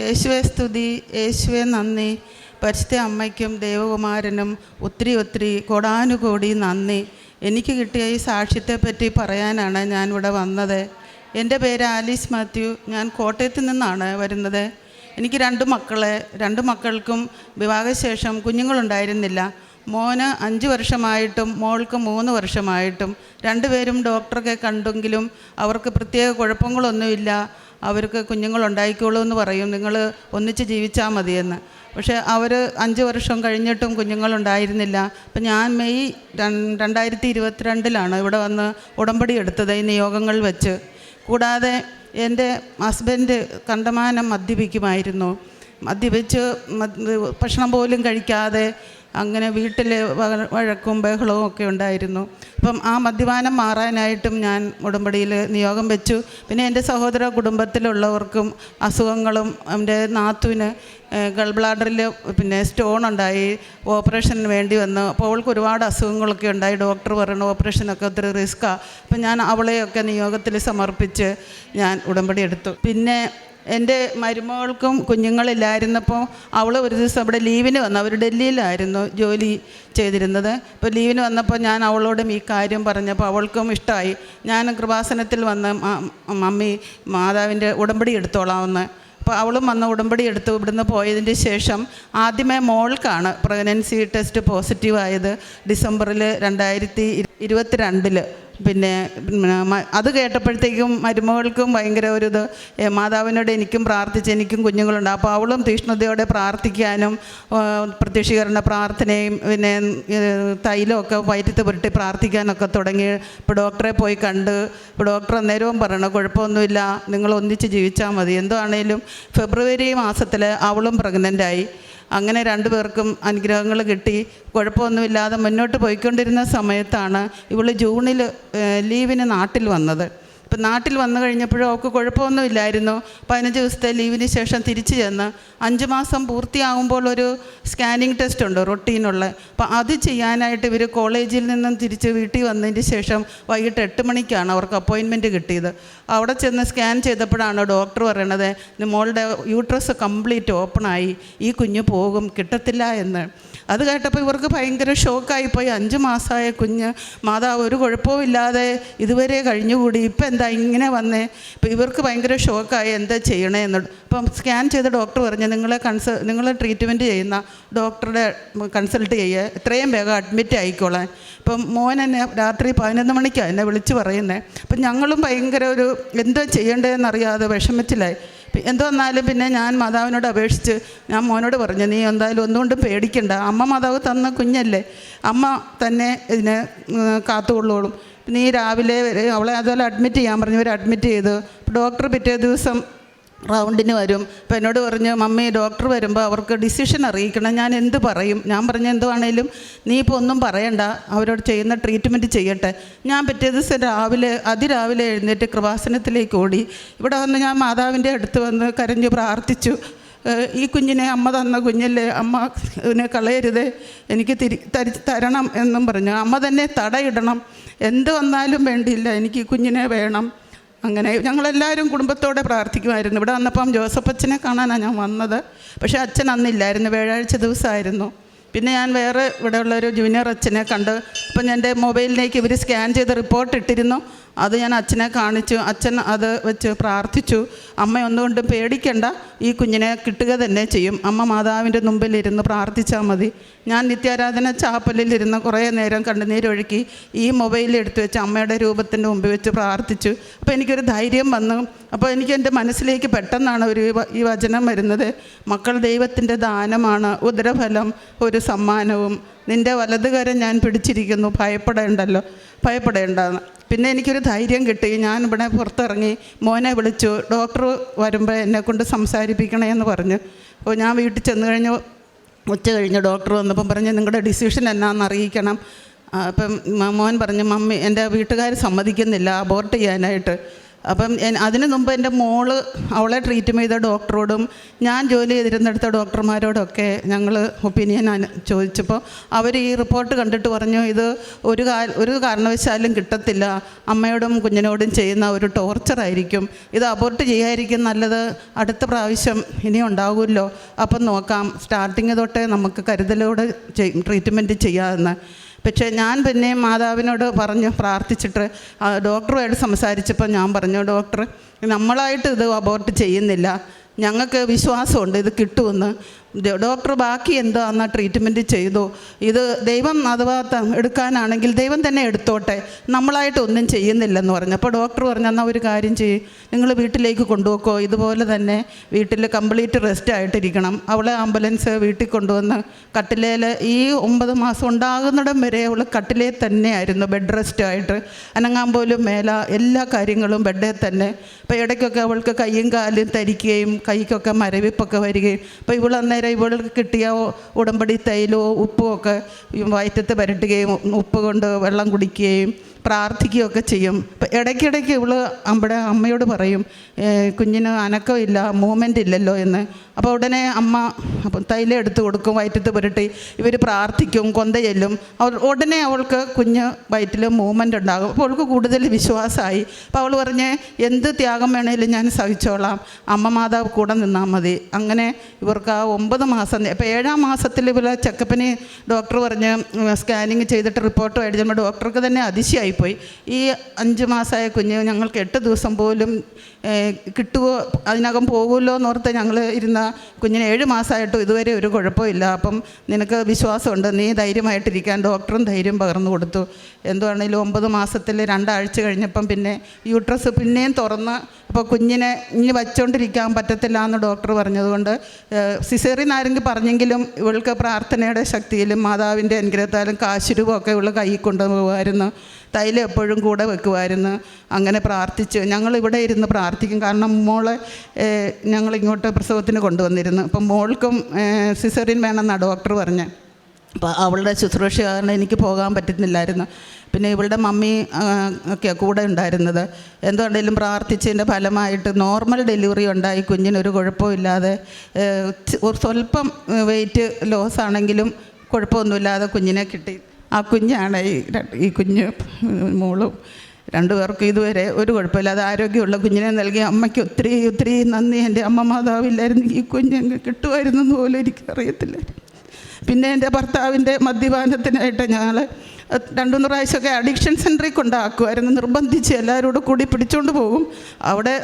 യേശുവെ സ്തുതി യേശുവെ നന്ദി. പരിശുദ്ധ അമ്മയ്ക്കും ദേവകുമാരനും ഒത്തിരി ഒത്തിരി കോടാനുകോടി നന്ദി. എനിക്ക് കിട്ടിയ ഈ സാക്ഷ്യത്തെപ്പറ്റി പറയാനാണ് ഞാൻ ഇവിടെ വന്നത്. എന്റെ പേര് ആലീസ് മാത്യു. ഞാൻ കോട്ടയത്ത് നിന്നാണ് വരുന്നത്. എനിക്ക് രണ്ട് മക്കളെ. രണ്ട് മക്കൾക്കും വിവാഹശേഷം കുഞ്ഞുങ്ങളുണ്ടായിരുന്നില്ല. മോന് അഞ്ച് വർഷമായിട്ടും മോൾക്ക് മൂന്ന് വർഷമായിട്ടും. രണ്ടുപേരും ഡോക്ടറൊക്കെ കണ്ടെങ്കിലും അവർക്ക് പ്രത്യേക കുഴപ്പങ്ങളൊന്നുമില്ല. അവർക്ക് കുഞ്ഞുങ്ങളുണ്ടായിക്കോളൂ എന്ന് പറയും. നിങ്ങൾ ഒന്നിച്ച് ജീവിച്ചാൽ മതിയെന്ന്. പക്ഷേ അവർ അഞ്ച് വർഷം കഴിഞ്ഞിട്ടും കുഞ്ഞുങ്ങളുണ്ടായിരുന്നില്ല. അപ്പം ഞാൻ മെയ് രണ്ടായിരത്തി ഇരുപത്തിരണ്ടിലാണ് ഇവിടെ വന്ന് ഉടമ്പടി എടുത്തത് ഈ നിയോഗങ്ങൾ വെച്ച്. കൂടാതെ എന്റെ ഹസ്ബൻഡ് കണ്ടമാനം മദ്യപിക്കുമായിരുന്നു. മദ്യപിച്ച് ഭക്ഷണം പോലും കഴിക്കാതെ അങ്ങനെ വീട്ടിൽ വഴക്കും ബഹളവും ഒക്കെ ഉണ്ടായിരുന്നു. അപ്പം ആ മദ്യപാനം മാറാനായിട്ടും ഞാൻ ഉടമ്പടിയിൽ നിയോഗം വെച്ചു. പിന്നെ എന്റെ സഹോദര കുടുംബത്തിലുള്ളവർക്കും അസുഖങ്ങളും എന്റെ നാത്തുവിന് ഗൾബ്ലാഡറിൽ പിന്നെ സ്റ്റോൺ ഉണ്ടായി ഓപ്പറേഷന് വേണ്ടി വന്നു. അപ്പോൾ അവൾക്ക് ഒരുപാട് അസുഖങ്ങളൊക്കെ ഉണ്ടായി. ഡോക്ടർ പറഞ്ഞു ഓപ്പറേഷനൊക്കെ ഒത്തിരി റിസ്ക്കാണ് അപ്പം ഞാൻ അവളെയൊക്കെ നിയോഗത്തിൽ സമർപ്പിച്ച് ഞാൻ ഉടമ്പടി എടുത്തു. പിന്നെ എന്റെ മരുമകൾക്കും കുഞ്ഞുങ്ങളില്ലായിരുന്നപ്പോൾ അവൾ ഒരു ദിവസം അവിടെ ലീവിന് വന്നു. അവർ ഡൽഹിയിലായിരുന്നു ജോലി ചെയ്തിരുന്നത്. ഇപ്പോൾ ലീവിന് വന്നപ്പോൾ ഞാൻ അവളോടും ഈ കാര്യം പറഞ്ഞപ്പോൾ അവൾക്കും ഇഷ്ടമായി. ഞാൻ കൃപാസനത്തിൽ വന്ന് മമ്മി മാതാവിന്റെ ഉടമ്പടി എടുത്തോളാമെന്ന്. അപ്പോൾ അവളും വന്ന് ഉടമ്പടി എടുത്ത് ഇവിടുന്ന് പോയതിന് ശേഷം ആദ്യമേ മോൾക്കാണ് പ്രഗ്നൻസി ടെസ്റ്റ് പോസിറ്റീവായത് ഡിസംബറിൽ രണ്ടായിരത്തി ഇരുപത്തിരണ്ടിൽ പിന്നെ അത് കേട്ടപ്പോഴത്തേക്കും മരുമകൾക്കും ഭയങ്കര ഒരു ഇത് മാതാവിനോട് എനിക്കും പ്രാർത്ഥിച്ച് എനിക്കും കുഞ്ഞുങ്ങളുണ്ട്. അപ്പോൾ അവളും തീഷ്ണതയോടെ പ്രാർത്ഥിക്കാനും പ്രത്യക്ഷീകരണ പ്രാർത്ഥനയും പിന്നെ തൈലമൊക്കെ വയറ്റത്ത് പുരട്ടി പ്രാർത്ഥിക്കാനൊക്കെ തുടങ്ങി. ഇപ്പോൾ ഡോക്ടറെ പോയി കണ്ട് ഇപ്പോൾ ഡോക്ടർ അന്നേരവും പറയണം കുഴപ്പമൊന്നുമില്ല നിങ്ങൾ ഒന്നിച്ച് ജീവിച്ചാൽ മതി. എന്താണേലും ഫെബ്രുവരി മാസത്തിൽ അവളും പ്രഗ്നന്റായി അങ്ങനെ രണ്ടുപേർക്കും അനുഗ്രഹങ്ങൾ കിട്ടി. കുഴപ്പമൊന്നുമില്ലാതെ മുന്നോട്ട് പോയിക്കൊണ്ടിരുന്ന സമയത്താണ് ഇവൾ ജൂണിൽ ലീവിന് നാട്ടിൽ വന്നത്. ഇപ്പം നാട്ടിൽ വന്നു കഴിഞ്ഞപ്പോഴും അവൾക്ക് കുഴപ്പമൊന്നുമില്ലായിരുന്നു. പതിനഞ്ച് ദിവസത്തെ ലീവിന് ശേഷം തിരിച്ചു ചെന്ന് അഞ്ച് മാസം പൂർത്തിയാകുമ്പോൾ ഒരു സ്കാനിങ് ടെസ്റ്റ് ഉണ്ട് റൊട്ടീനുള്ള. അപ്പോൾ അത് ചെയ്യാനായിട്ട് ഇവർ കോളേജിൽ നിന്നും തിരിച്ച് വീട്ടിൽ വന്നതിന് ശേഷം വൈകിട്ട് എട്ട് മണിക്കാണ് അവർക്ക് അപ്പോയിൻമെന്റ് കിട്ടിയത്. അവിടെ ചെന്ന് സ്കാൻ ചെയ്തപ്പോഴാണ് ഡോക്ടർ പറയണത് മോളുടെ യൂട്രസ് കംപ്ലീറ്റ് ഓപ്പണായി ഈ കുഞ്ഞ് പോകും കിട്ടത്തില്ല എന്ന്. അത് കേട്ടപ്പോൾ ഇവർക്ക് ഭയങ്കര ഷോക്കായിപ്പോയി. അഞ്ച് മാസമായ കുഞ്ഞ് മാതാവ് ഒരു കുഴപ്പവും ഇല്ലാതെ ഇതുവരെ കഴിഞ്ഞുകൂടി. ഇപ്പം എന്താ ഇങ്ങനെ വന്നേ? ഇപ്പം ഇവർക്ക് ഭയങ്കര ഷോക്കായി എന്താ ചെയ്യണേ എന്ന്. അപ്പം സ്കാൻ ചെയ്ത ഡോക്ടർ പറഞ്ഞു നിങ്ങളെ കൺസൾ നിങ്ങൾ ട്രീറ്റ്മെന്റ് ചെയ്യുന്ന ഡോക്ടറുടെ കൺസൾട്ട് ചെയ്യുക എത്രയും വേഗം അഡ്മിറ്റ് ആയിക്കോളാൻ. ഇപ്പം മോൻ എന്നെ രാത്രി പതിനൊന്ന് മണിക്കാണ് എന്നെ വിളിച്ച് പറയുന്നത് അപ്പം ഞങ്ങളും ഭയങ്കര ഒരു എന്താ ചെയ്യേണ്ടതെന്നറിയാതെ വിഷമത്തിലായി. എന്ത് പിന്നെ ഞാൻ മാതാവിനോട് അപേക്ഷിച്ച് ഞാൻ മോനോട് പറഞ്ഞു നീ എന്തായാലും ഒന്നുകൊണ്ടും പേടിക്കണ്ട. അമ്മ മാതാവ് തന്ന കുഞ്ഞല്ലേ. അമ്മ തന്നെ ഇതിനെ കാത്തുകൊള്ളോളും നീ രാവിലെ അവളെ അതുപോലെ അഡ്മിറ്റ് ചെയ്യാൻ പറഞ്ഞു. ഇവർ അഡ്മിറ്റ് ചെയ്തു. ഡോക്ടർ പിറ്റേ ദിവസം റൗണ്ടിന് വരും. അപ്പോൾ എന്നോട് പറഞ്ഞു മമ്മി ഡോക്ടർ വരുമ്പോൾ അവർക്ക് ഡിസിഷൻ അറിയിക്കണം. ഞാൻ എന്ത് പറയും? ഞാൻ പറഞ്ഞ എന്തുവാണേലും നീ ഇപ്പോൾ ഒന്നും പറയണ്ട. അവരോട് ചെയ്യുന്ന ട്രീറ്റ്മെന്റ് ചെയ്യട്ടെ. ഞാൻ പിറ്റേ ദിവസം രാവിലെ അതിരാവിലെ എഴുന്നേറ്റ് കൃപാസനത്തിലേക്ക് ഓടി. ഇവിടെ വന്ന് ഞാൻ മാതാവിന്റെ അടുത്ത് വന്ന് കരഞ്ഞു പ്രാർത്ഥിച്ചു. ഈ കുഞ്ഞിനെ അമ്മ തന്ന കുഞ്ഞല്ലേ? അമ്മ ഇതിനെ കളയരുത്. എനിക്ക് തിരി തരണം എന്നും പറഞ്ഞു. അമ്മ തന്നെ തടയിടണം. എന്ത് വന്നാലും വേണ്ടിയില്ല എനിക്ക് കുഞ്ഞിനെ വേണം. അങ്ങനെ ഞങ്ങളെല്ലാവരും കുടുംബത്തോടെ പ്രാർത്ഥിക്കുമായിരുന്നു. ഇവിടെ വന്നപ്പം ജോസഫ് അച്ഛനെ കാണാനാണ് ഞാൻ വന്നത്. പക്ഷേ അച്ഛൻ അന്നില്ലായിരുന്നു വ്യാഴാഴ്ച ദിവസമായിരുന്നു. പിന്നെ ഞാൻ വേറെ ഇവിടെയുള്ളൊരു ജൂനിയർ അച്ഛനെ കണ്ട് അപ്പം എന്റെ മൊബൈലിലേക്ക് ഇവർ സ്കാൻ ചെയ്ത് റിപ്പോർട്ട് ഇട്ടിരുന്നു. അത് ഞാൻ അച്ഛനെ കാണിച്ചു അച്ഛൻ അത് വെച്ച് പ്രാർത്ഥിച്ചു. അമ്മ ഒന്നുകൊണ്ടും പേടിക്കണ്ട ഈ കുഞ്ഞിനെ കിട്ടുക തന്നെ ചെയ്യും. അമ്മ മാതാവിന്റെ മുമ്പിൽ ഇരുന്ന് പ്രാർത്ഥിച്ചാൽ മതി. ഞാൻ നിത്യാരാധന ചാപ്പലിൽ ഇരുന്ന് കുറേ നേരം കണ്ണുനീരൊഴുക്കി ഈ മൊബൈൽ എടുത്തു വെച്ച് അമ്മയുടെ രൂപത്തിന്റെ മുമ്പിൽ വെച്ച് പ്രാർത്ഥിച്ചു. അപ്പോൾ എനിക്കൊരു ധൈര്യം വന്നു. അപ്പോൾ എനിക്ക് എന്റെ മനസ്സിലേക്ക് പെട്ടെന്നാണ് ഒരു ഈ വചനം വരുന്നത്. മക്കൾ ദൈവത്തിന്റെ ദാനമാണ് ഉദരഫലം ഒരു സമ്മാനവും. നിന്റെ വലതുകരം ഞാൻ പിടിച്ചിരിക്കുന്നു. ഭയപ്പെടേണ്ടല്ലോ. ഭയപ്പെടേണ്ടെന്ന്. പിന്നെ എനിക്കൊരു ധൈര്യം കിട്ടി. ഞാൻ ഇവിടെ പുറത്തിറങ്ങി മോനെ വിളിച്ചു. ഡോക്ടർ വരുമ്പോൾ എന്നെ കൊണ്ട് സംസാരിപ്പിക്കണേ എന്ന് പറഞ്ഞു. അപ്പോൾ ഞാൻ വീട്ടിൽ ചെന്ന് കഴിഞ്ഞ്. ഉച്ച കഴിഞ്ഞ്. ഡോക്ടർ വന്നപ്പം പറഞ്ഞു നിങ്ങളുടെ ഡിസിഷൻ എന്നാന്ന് അറിയിക്കണം. അപ്പം മോൻ പറഞ്ഞു മമ്മി എന്റെ വീട്ടുകാർ സമ്മതിക്കുന്നില്ല. അബോർട്ട് ചെയ്യാനായിട്ട്. അപ്പം അതിനു മുമ്പ് എന്റെ മോൾ അവളെ ട്രീറ്റ് ചെയ്ത ഡോക്ടറോടും ഞാൻ ജോലി ചെയ്തിരുന്നെടുത്ത ഡോക്ടർമാരോടൊക്കെ ഞങ്ങൾ ഒപ്പീനിയൻ ചോദിച്ചപ്പോൾ അവർ ഈ റിപ്പോർട്ട് കണ്ടിട്ട് പറഞ്ഞു ഇത് ഒരു ഒരു കാരണവശാലും കിട്ടത്തില്ല. അമ്മയോടും കുഞ്ഞിനോടും ചെയ്യുന്ന ഒരു ടോർച്ചറായിരിക്കും ഇത് അബോർട്ട് ചെയ്യാതിരിക്കും നല്ലത്. അടുത്ത പ്രാവശ്യം ഇനി ഉണ്ടാകുമല്ലോ അപ്പം നോക്കാം. സ്റ്റാർട്ടിങ് തൊട്ടേ നമുക്ക് കരുതലോടെ ട്രീറ്റ്മെന്റ് ചെയ്യാമെന്ന്. പക്ഷേ ഞാൻ പിന്നെ മാതാവിനോട് പറഞ്ഞു പ്രാർത്ഥിച്ചിട്ട് ഡോക്ടറുമായിട്ട് സംസാരിച്ചപ്പോൾ ഞാൻ പറഞ്ഞു ഡോക്ടർ നമ്മളായിട്ട് ഇത് അബോർട്ട് ചെയ്യുന്നില്ല. ഞങ്ങൾക്ക് വിശ്വാസമുണ്ട് ഇത് കിട്ടുമെന്ന്. ഡോക്ടർ ബാക്കി എന്താണെന്ന ട്രീറ്റ്മെന്റ് ചെയ്തു? ഇത് ദൈവം അഥവാ എടുക്കാനാണെങ്കിൽ ദൈവം തന്നെ എടുത്തോട്ടെ. നമ്മളായിട്ട് ഒന്നും ചെയ്യുന്നില്ലെന്ന് പറഞ്ഞു. അപ്പോൾ ഡോക്ടർ പറഞ്ഞു എന്നാൽ ഒരു കാര്യം ചെയ്യും. നിങ്ങൾ വീട്ടിലേക്ക് കൊണ്ടുപോക്കോ. ഇതുപോലെ തന്നെ വീട്ടിൽ കംപ്ലീറ്റ് റെസ്റ്റ് ആയിട്ടിരിക്കണം. അവളെ ആംബുലൻസ് വീട്ടിൽ കൊണ്ടുവന്ന് കട്ടിലേൽ ഈ ഒമ്പത് മാസം ഉണ്ടാകുന്നിടം വരെ അവൾ കട്ടിലേ തന്നെയായിരുന്നു ബെഡ് റെസ്റ്റ് ആയിട്ട്. അനങ്ങാൻ പോലും മേല. എല്ലാ കാര്യങ്ങളും ബെഡിൽ തന്നെ. അപ്പോൾ ഇടയ്ക്കൊക്കെ അവൾക്ക് കൈയും കാലും തരിക്കുകയും കൈക്കൊക്കെ മരവിപ്പൊക്കെ വരികയും. അപ്പോൾ ഇവൾ അന്നേരം ഇവൾക്ക് കിട്ടിയ ഉടമ്പടി തൈലോ ഉപ്പും ഒക്കെ വയറ്റത്ത് പുരട്ടുകയും ഉപ്പ് കൊണ്ട് വെള്ളം കുടിക്കുകയും പ്രാർത്ഥിക്കുകയൊക്കെ ചെയ്യും. ഇടയ്ക്കിടയ്ക്ക് ഇവൾ നമ്മുടെ അമ്മയോട് പറയും കുഞ്ഞിന് അനക്കമില്ല മൂവ്മെന്റ് ഇല്ലല്ലോ എന്ന്. അപ്പോൾ ഉടനെ അമ്മ അപ്പം തൈലം എടുത്ത് കൊടുക്കും വയറ്റത്ത് പുരട്ടി. ഇവർ പ്രാർത്ഥിക്കും കൊന്ത ചെല്ലും. അവൾ ഉടനെ അവൾക്ക് കുഞ്ഞ് വയറ്റിൽ മൂവ്മെന്റ് ഉണ്ടാകും. അപ്പോൾ അവൾക്ക് കൂടുതൽ വിശ്വാസമായി അപ്പോൾ അവൾ പറഞ്ഞ് എന്ത് ത്യാഗം വേണേലും ഞാൻ സഹിച്ചോളാം. അമ്മ മാതാവ് കൂടെ നിന്നാൽ മതി. അങ്ങനെ ഇവർക്ക് ആ ഒമ്പത് മാസം അപ്പോൾ ഏഴാം മാസത്തിൽ ഇവരെ ചെക്കപ്പിന് ഡോക്ടർ പറഞ്ഞ് സ്കാനിങ് ചെയ്തിട്ട് റിപ്പോർട്ട് മേടിച്ചപ്പോൾ ഡോക്ടർക്ക് തന്നെ അതിശയായിപ്പോയി ഈ അഞ്ച് മാസമായ കുഞ്ഞ് ഞങ്ങൾക്ക് എട്ട് ദിവസം പോലും കിട്ടുമോ അതിനകം പോകുമല്ലോ എന്നോർത്ത് ഞങ്ങൾ ഇരുന്ന കുഞ്ഞിന് ഏഴ് മാസമായിട്ടും ഇതുവരെ ഒരു കുഴപ്പമില്ല. അപ്പം നിനക്ക് വിശ്വാസമുണ്ട് നീ ധൈര്യമായിട്ടിരിക്കാൻ ഡോക്ടറും ധൈര്യം പകർന്നു കൊടുത്തു. എന്തുവാണേലും ഒമ്പത് മാസത്തിൽ രണ്ടാഴ്ച കഴിഞ്ഞപ്പം പിന്നെ യൂട്രസ് പിന്നെയും തുറന്ന് അപ്പോൾ കുഞ്ഞിനെ ഇനി വച്ചുകൊണ്ടിരിക്കാൻ പറ്റത്തില്ല എന്ന് ഡോക്ടർ പറഞ്ഞതുകൊണ്ട് സിസേറിൻ ആരെങ്കിലും പറഞ്ഞെങ്കിലും ഇവൾക്ക് പ്രാർത്ഥനയുടെ ശക്തിയിലും മാതാവിന്റെ അനുഗ്രഹത്താലും കാശുരൂപമൊക്കെ ഇവൾ കൈ കൊണ്ടുപോകുമായിരുന്നു തൈലം എപ്പോഴും കൂടെ വെക്കുമായിരുന്നു. അങ്ങനെ പ്രാർത്ഥിച്ച് ഞങ്ങൾ ഇവിടെ ഇരുന്ന് പ്രാർത്ഥിക്കും. കാരണം മോളെ ഞങ്ങൾ ഇങ്ങോട്ട് പ്രസവത്തിന് കൊണ്ടുവന്നിരുന്നു. അപ്പം മോൾക്കും സിസറിൻ വേണമെന്നാണ് ഡോക്ടർ പറഞ്ഞത് അപ്പോൾ അവളുടെ ശുശ്രൂഷ കാരണം എനിക്ക് പോകാൻ പറ്റുന്നില്ലായിരുന്നു. പിന്നെ ഇവളുടെ മമ്മി ഒക്കെ കൂടെ ഉണ്ടായിരുന്നത്. എന്തുകൊണ്ടെങ്കിലും പ്രാർത്ഥിച്ചതിന്റെ ഫലമായിട്ട് നോർമൽ ഡെലിവറി ഉണ്ടായി. കുഞ്ഞിനൊരു കുഴപ്പമില്ലാതെ സ്വല്പം വെയിറ്റ് ലോസ് ആണെങ്കിലും കുഴപ്പമൊന്നുമില്ലാതെ കുഞ്ഞിനെ കിട്ടി. ആ കുഞ്ഞാണ് ഈ രണ്ട്- ഈ കുഞ്ഞ് മോളും രണ്ടു പേർക്കും ഇതുവരെ ഒരു കുഴപ്പമില്ലാതെ ആരോഗ്യമുള്ള കുഞ്ഞിനെ നൽകി അമ്മയ്ക്ക് ഒത്തിരി ഒത്തിരി നന്ദി. എന്റെ അമ്മ മാതാവില്ലായിരുന്നു. ഈ കുഞ്ഞ് കിട്ടുമായിരുന്നു പോലും എനിക്കറിയത്തില്ലായിരുന്നു പിന്നെ എന്റെ ഭർത്താവിന്റെ മദ്യപാനത്തിനായിട്ട് ഞങ്ങൾ രണ്ടുമൂന്ന് പ്രാവശ്യമൊക്കെ അഡിക്ഷൻ സെന്ററിൽ കൊണ്ടാക്കുമായിരുന്നു. നിർബന്ധിച്ച് എല്ലാവരോടും കൂടി പിടിച്ചുകൊണ്ട് പോകും. അവിടെ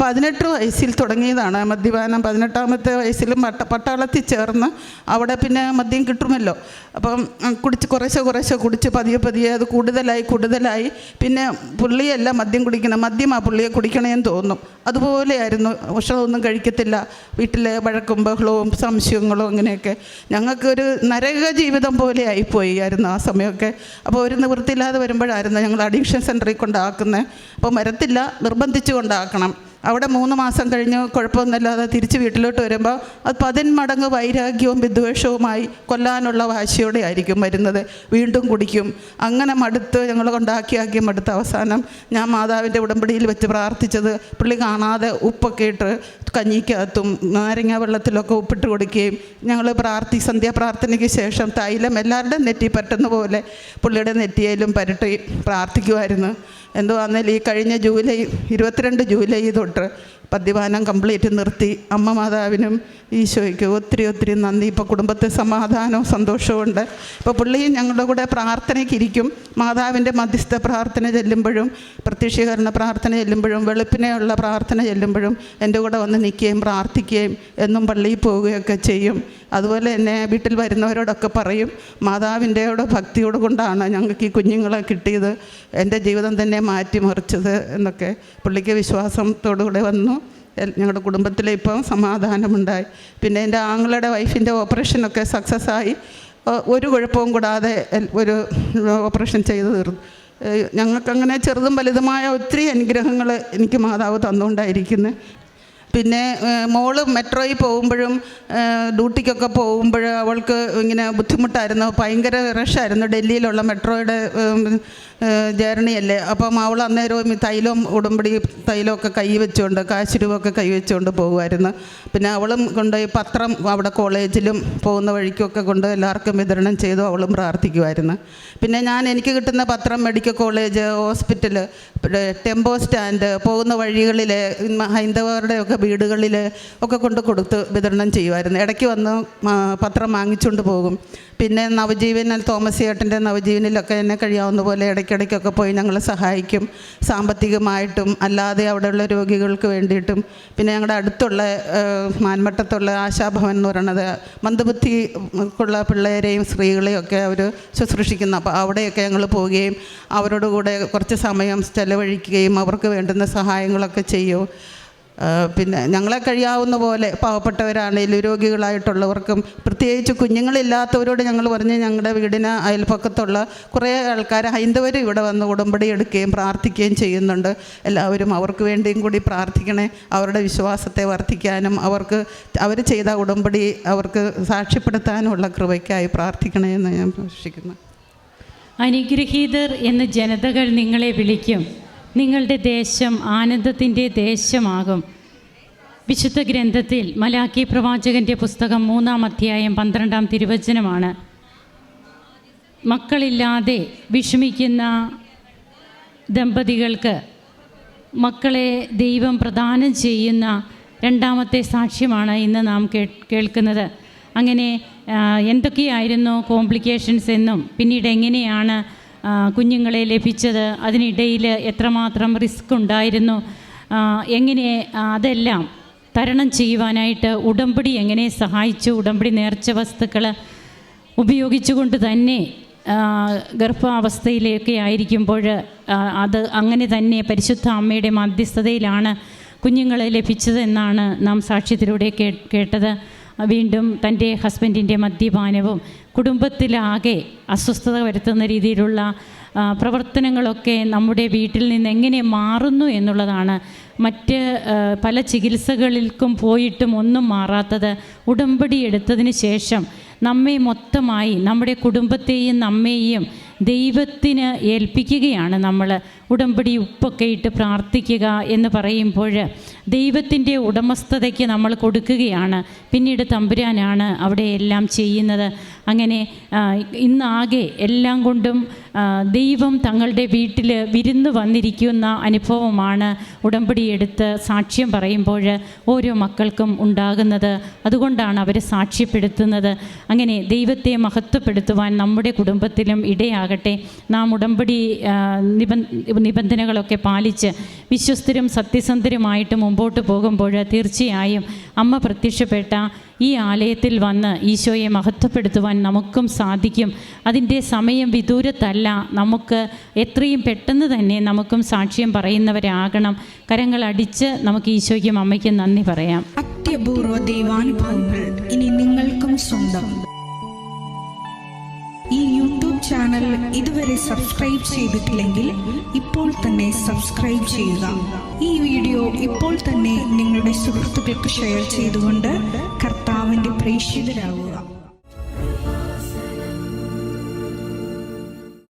പതിനെട്ട് വയസ്സിൽ തുടങ്ങിയതാണ് മദ്യപാനം. പതിനെട്ടാമത്തെ വയസ്സിലും പട്ട പട്ടാളത്തിൽ ചേർന്ന് അവിടെ പിന്നെ മദ്യം കിട്ടുമല്ലോ. അപ്പം കുടിച്ച് കുറേശ്ശെ കുറേശ്ശെ കുടിച്ച് പതിയെ പതിയെ അത് കൂടുതലായി കൂടുതലായി. പിന്നെ പുള്ളിയല്ല മദ്യം കുടിക്കണം മദ്യമാ പുള്ളിയെ കുടിക്കണമെന്ന് തോന്നും. അതുപോലെയായിരുന്നു ഭക്ഷണമൊന്നും കഴിക്കത്തില്ല. വീട്ടിലെ വഴക്കും ബഹളവും സംശയങ്ങളും അങ്ങനെയൊക്കെ ഞങ്ങൾക്കൊരു നരക ജീവിതം പോലെ ആയിപ്പോയി ആയിരുന്നു ആ സമയമൊക്കെ. അപ്പോൾ ഒരു നിവൃത്തിയില്ലാതെ വരുമ്പോഴായിരുന്നു ഞങ്ങൾ അഡിക്ഷൻ സെന്ററിൽ കൊണ്ടാക്കുന്നത്. അപ്പോൾ വരത്തില്ല നിർബന്ധിച്ചു കൊണ്ടാക്കണം. അവിടെ മൂന്ന് മാസം കഴിഞ്ഞ് കുഴപ്പമൊന്നുമില്ലാതെ തിരിച്ച് വീട്ടിലോട്ട് വരുമ്പോൾ അത് പതിന്മടങ്ങ് വൈരാഗ്യവും വിദ്വേഷവുമായി കൊല്ലാനുള്ള വാശിയോടെ ആയിരിക്കും വരുന്നത്. വീണ്ടും കുടിക്കും. അങ്ങനെ മടുത്ത് ഞങ്ങൾ കൊണ്ടാക്കിയാക്കി മടുത്ത് അവസാനം ഞാൻ മാതാവിന്റെ ഉടമ്പടിയിൽ വെച്ച് പ്രാർത്ഥിച്ചത് പുള്ളി കാണാതെ ഉപ്പൊക്കെ ഇട്ട് കഞ്ഞിക്കകത്തും നാരങ്ങ വെള്ളത്തിലൊക്കെ ഉപ്പിട്ട് കൊടുക്കുകയും ഞങ്ങൾ പ്രാർത്ഥി സന്ധ്യാപ്രാർത്ഥനയ്ക്ക് ശേഷം തൈലം എല്ലാവരുടെയും നെറ്റി പറ്റുന്ന പോലെ പുള്ളിയുടെ നെറ്റിയിലും പരട്ടി പ്രാർത്ഥിക്കുമായിരുന്നു എന്തോ ഈ കഴിഞ്ഞ ജൂലൈ ഇരുപത്തിരണ്ട് ജൂലൈ തൊട്ട് പദ്യപാനം കംപ്ലീറ്റ് നിർത്തി. അമ്മ മാതാവിനും ഈശോയ്ക്കും ഒത്തിരി ഒത്തിരി നന്ദി. ഇപ്പോൾ കുടുംബത്തെ സമാധാനവും സന്തോഷവും ഉണ്ട്. ഇപ്പോൾ പുള്ളിയും ഞങ്ങളുടെ കൂടെ പ്രാർത്ഥനയ്ക്കിരിക്കും മാതാവിന്റെ മധ്യസ്ഥ പ്രാർത്ഥന ചെല്ലുമ്പോഴും പ്രത്യക്ഷീകരണ പ്രാർത്ഥന ചെല്ലുമ്പോഴും വെളുപ്പിനെയുള്ള പ്രാർത്ഥന ചെല്ലുമ്പോഴും എന്റെ കൂടെ വന്ന് നിൽക്കുകയും പ്രാർത്ഥിക്കുകയും എന്നും പള്ളിയിൽ പോവുകയൊക്കെ ചെയ്യും. അതുപോലെ തന്നെ വീട്ടിൽ വരുന്നവരോടൊക്കെ പറയും മാതാവിന്റെയോട് ഭക്തിയോട് കൊണ്ടാണ് ഞങ്ങൾക്ക് ഈ കുഞ്ഞുങ്ങളെ കിട്ടിയത്. എന്റെ ജീവിതം തന്നെ മാറ്റിമറിച്ചത് എന്നൊക്കെ പുള്ളിക്ക് വിശ്വാസത്തോടുകൂടെ വന്നു. എൽ- ഞങ്ങളുടെ കുടുംബത്തിൽ ഇപ്പം സമാധാനമുണ്ടായി. പിന്നെ എന്റെ ആങ്ങളുടെ വൈഫിന്റെ ഓപ്പറേഷനൊക്കെ സക്സസ് ആയി ഒരു കുഴപ്പവും കൂടാതെ ഒരു ഓപ്പറേഷൻ ചെയ്തു തീർന്നു. ഞങ്ങൾക്കങ്ങനെ ചെറുതും വലുതുമായ ഒത്തിരി അനുഗ്രഹങ്ങൾ എനിക്ക് മാതാവ് തന്നുകൊണ്ടായിരിക്കുന്നത് പിന്നെ മോൾ മെട്രോയിൽ പോകുമ്പോഴും ഡ്യൂട്ടിക്കൊക്കെ പോകുമ്പോഴും അവൾക്ക് ഇങ്ങനെ ബുദ്ധിമുട്ടായിരുന്നു. ഭയങ്കര റഷായിരുന്നു ഡൽഹിയിലുള്ള മെട്രോയുടെ ജേർണിയല്ലേ. അപ്പം അവൾ അന്നേരവും തൈലവും ഉടമ്പടി തൈലമൊക്കെ കൈ വെച്ചുകൊണ്ട് കാശുരൂപമൊക്കെ കൈ വെച്ചുകൊണ്ട് പോകുമായിരുന്നു. പിന്നെ അവളും കൊണ്ടുപോയി പത്രം അവിടെ കോളേജിലും പോകുന്ന വഴിക്കൊക്കെ കൊണ്ട് എല്ലാവർക്കും വിതരണം ചെയ്തു അവളും പ്രാർത്ഥിക്കുമായിരുന്നു. പിന്നെ ഞാൻ എനിക്ക് കിട്ടുന്ന പത്രം medical college hospital tempo stand പോകുന്ന വഴികളിൽ ഹൈന്ദവരുടെയൊക്കെ വീടുകളിൽ ഒക്കെ കൊണ്ട് കൊടുത്ത് വിതരണം ചെയ്യുമായിരുന്നു ഇടയ്ക്ക് വന്ന് പത്രം വാങ്ങിച്ചുകൊണ്ട് പോകും. പിന്നെ നവജീവനിൽ തോമസ് ചേട്ടന്റെ നവജീവനിലൊക്കെ എന്നെ കഴിയാവുന്ന പോലെ ഇടയ്ക്കിടയ്ക്കൊക്കെ പോയി ഞങ്ങൾ സഹായിക്കും. സാമ്പത്തികമായിട്ടും അല്ലാതെ അവിടെയുള്ള രോഗികൾക്ക് വേണ്ടിയിട്ടും. പിന്നെ ഞങ്ങളുടെ അടുത്തുള്ള മാൻമട്ടത്തുള്ള ആശാഭവൻ എന്ന് പറയുന്നത് മന്ദബുദ്ധിക്കുള്ള പിള്ളേരെയും സ്ത്രീകളെയും ഒക്കെ അവർ ശുശ്രൂഷിക്കുന്നു. അപ്പോൾ അവിടെയൊക്കെ ഞങ്ങൾ പോവുകയും അവരോട് കൂടെ കുറച്ച് സമയം ചെലവഴിക്കുകയും അവർക്ക് വേണ്ടുന്ന സഹായങ്ങളൊക്കെ ചെയ്യും. പിന്നെ ഞങ്ങളെ കഴിയാവുന്ന പോലെ പാവപ്പെട്ടവരാണെങ്കിലും രോഗികളായിട്ടുള്ളവർക്കും പ്രത്യേകിച്ച് കുഞ്ഞുങ്ങളില്ലാത്തവരോട് ഞങ്ങൾ പറഞ്ഞ് ഞങ്ങളുടെ വീടിന് അയൽപ്പക്കത്തുള്ള കുറേ ആൾക്കാർ ഹൈന്ദവർ ഇവിടെ വന്ന് ഉടമ്പടി എടുക്കുകയും പ്രാർത്ഥിക്കുകയും ചെയ്യുന്നുണ്ട്. എല്ലാവരും അവർക്ക് വേണ്ടിയും കൂടി പ്രാർത്ഥിക്കണേ. അവരുടെ വിശ്വാസത്തെ വർദ്ധിക്കാനും അവർക്ക് അവർ ചെയ്ത ഉടമ്പടി അവർക്ക് സാക്ഷ്യപ്പെടുത്താനുമുള്ള കൃപയ്ക്കായി പ്രാർത്ഥിക്കണേ എന്ന് ഞാൻ പ്രതീക്ഷിക്കുന്നു അനുഗ്രഹീതർ എന്ന ജനതകൾ നിങ്ങളെ വിളിക്കും. നിങ്ങളുടെ ദേശം ആനന്ദത്തിന്റെ ദേശമാകും. വിശുദ്ധ ഗ്രന്ഥത്തിൽ മലാക്കി പ്രവാചകന്റെ പുസ്തകം മൂന്നാം അധ്യായം പന്ത്രണ്ടാം തിരുവചനമാണ്. മക്കളില്ലാതെ വിഷമിക്കുന്ന ദമ്പതികൾക്ക് മക്കളെ ദൈവം പ്രദാനം ചെയ്യുന്ന രണ്ടാമത്തെ സാക്ഷ്യമാണ് ഇന്ന് നാം കേൾക്കുന്നത്. അങ്ങനെ എന്തൊക്കെയായിരുന്നു കോംപ്ലിക്കേഷൻസ് എന്നും പിന്നീട് എങ്ങനെയാണ് കുഞ്ഞുങ്ങളെ ലഭിച്ചത് അതിനിടയിൽ എത്രമാത്രം റിസ്ക് ഉണ്ടായിരുന്നു? എങ്ങനെ അതെല്ലാം തരണം ചെയ്യുവാനായിട്ട് ഉടമ്പടി എങ്ങനെ സഹായിച്ചു? ഉടമ്പടി നേർച്ച വസ്തുക്കൾ ഉപയോഗിച്ചുകൊണ്ട് തന്നെ ഗർഭാവസ്ഥയിലൊക്കെ ആയിരിക്കുമ്പോൾ അത് അങ്ങനെ തന്നെ പരിശുദ്ധ അമ്മയുടെ മധ്യസ്ഥതയിലാണ് കുഞ്ഞുങ്ങളെ ലഭിച്ചതെന്നാണ് നാം സാക്ഷ്യത്തിലൂടെ കേട്ടത്. വീണ്ടും തന്റെ ഹസ്ബൻഡിന്റെ മദ്യപാനവും കുടുംബത്തിലാകെ അസ്വസ്ഥത വരുത്തുന്ന രീതിയിലുള്ള പ്രവർത്തനങ്ങളൊക്കെ നമ്മുടെ വീട്ടിൽ നിന്ന് എങ്ങനെ മാറുന്നു എന്നുള്ളതാണ്. മറ്റ് പല ചികിത്സകൾക്കും പോയിട്ടും ഒന്നും മാറാത്തത് ഉടമ്പടി എടുത്തതിന് ശേഷം നമ്മെ മൊത്തമായി നമ്മുടെ കുടുംബത്തെയും നമ്മെയും ദൈവത്തിന് ഏൽപ്പിക്കുകയാണ് നമ്മൾ ഉടമ്പടി ഉപ്പൊക്കെ ഇട്ട് പ്രാർത്ഥിക്കുക എന്ന് പറയുമ്പോൾ ദൈവത്തിന്റെ ഉടമസ്ഥതയ്ക്ക് നമ്മൾ കൊടുക്കുകയാണ്. പിന്നീട് തമ്പുരാനാണ് അവിടെ എല്ലാം ചെയ്യുന്നത്. അങ്ങനെ ഇന്നാകെ എല്ലാം കൊണ്ടും ദൈവം തങ്ങളുടെ വീട്ടിൽ വിരുന്ന് വന്നിരിക്കുന്ന അനുഭവമാണ് ഉടമ്പടി എടുത്ത് സാക്ഷ്യം പറയുമ്പോൾ ഓരോ മക്കൾക്കും ഉണ്ടാകുന്നത്. അതുകൊണ്ടാണ് അവർ സാക്ഷ്യപ്പെടുത്തുന്നത്. അങ്ങനെ ദൈവത്തെ മഹത്വപ്പെടുത്തുവാൻ നമ്മുടെ കുടുംബത്തിലും ഇടയാകട്ടെ. നാം ഉടമ്പടി നിബന്ധനകളൊക്കെ പാലിച്ച് വിശ്വസ്തരും സത്യസന്ധരുമായിട്ട് മുമ്പോട്ട് പോകുമ്പോൾ തീർച്ചയായും അമ്മ പ്രത്യക്ഷപ്പെട്ട ഈ ആലയത്തിൽ വന്ന് ഈശോയെ മഹത്വപ്പെടുത്തുവാൻ നമുക്കും സാധിക്കും. അതിന്റെ സമയം വിദൂരത്തല്ല. നമുക്ക് എത്രയും പെട്ടെന്ന് തന്നെ നമുക്കും സാക്ഷ്യം പറയുന്നവരാകണം. കരങ്ങൾ അടിച്ച് നമുക്ക് ഈശോയ്ക്കും അമ്മയ്ക്കും നന്ദി പറയാം. അത്യപൂർവ ദൈവാനുഭവങ്ങൾ ഇനി നിങ്ങൾക്കും സ്വന്തം. ഈ യൂട്യൂബ് ചാനൽ ഇതുവരെ സബ്സ്ക്രൈബ് ചെയ്തിട്ടില്ലെങ്കിൽ ഇപ്പോൾ തന്നെ സബ്സ്ക്രൈബ് ചെയ്യുക. ഈ വീഡിയോ ഇപ്പോൾ തന്നെ നിങ്ങളുടെ സുഹൃത്തുക്കൾക്ക് ഷെയർ ചെയ്തുകൊണ്ട് പ്രേക്ഷിതരാകുക